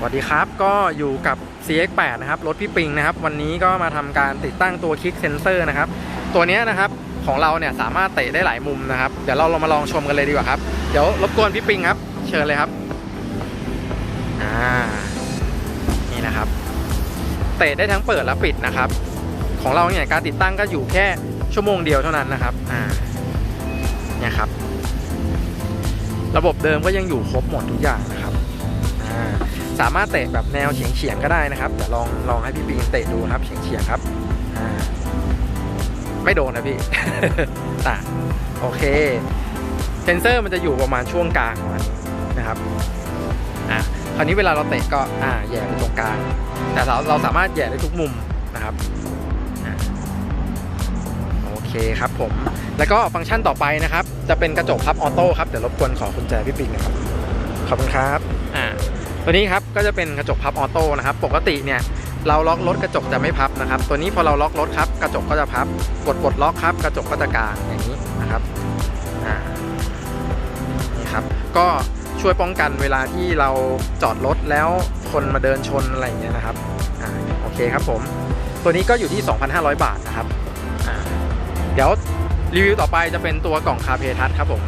สวัสดีครับก็อยู่กับ CX8 นะครับรถพี่ปิงนะครับ วันนี้ก็มาทำการติดตั้งตัวคลิกเซนเซอร์นะครับ ตัวนี้นะครับของเราเนี่ยสามารถเตะได้หลายมุมนะครับ เดี๋ยวเราลองมาลองชมกันเลยดีกว่าครับ เดี๋ยวรบกวนพี่ปิงครับ เชิญเลยครับอ่านี่นะครับ เตะได้ทั้งเปิดและปิดนะครับ ของเราเนี่ยการติดตั้งก็อยู่แค่ชั่วโมงเดียวเท่านั้นนะครับอ่าเนี่ยครับ ระบบเดิมก็ยังอยู่ครบหมดทุกอย่างนะครับ สามารถเตะแบบแนวเฉียงๆก็ได้นะครับเดี๋ยวลองลองให้พี่ปิงเตะดูครับเฉียงๆครับไม่โดนนะพี่อะโอเค เซนเซอร์มันจะอยู่ประมาณช่วงกลางประมาณนี้นะครับอะคราวนี้เวลาเราเตะก็อ่าแย่ไปตรงกลาง แต่เราเราสามารถแย่ได้ทุกมุมนะครับอโอเคครับผม แล้วก็ฟังก์ชันต่อไปนะครับ จะเป็นกระจกพับออโต้ครับ เดี๋ยวรบกวนขอกุญแจพี่ปิงนะครับ ขอบคุณครับ อ่า ตัวนี้ครับก็จะเป็นกระจกพับออโต้นะครับ ปกติเนี่ยเราล็อกรถกระจกจะไม่พับนะครับ ตัวนี้พอเราล็อกรถครับกระจกก็จะพับ กดปลดล็อกครับ กระจกก็จะกางอย่างนี้นะครับอ่านี่ครับก็ช่วยป้องกันเวลาที่เราจอดรถแล้วคนมาเดินชนอะไรอย่างเงี้ยนะครับอ่าโอเคครับผม ตัวนี้ก็อยู่ที่ 2,500 บาทนะครับอ่าเดี๋ยวรีวิวต่อไปจะเป็นตัวกล่องคาเพทัสครับผม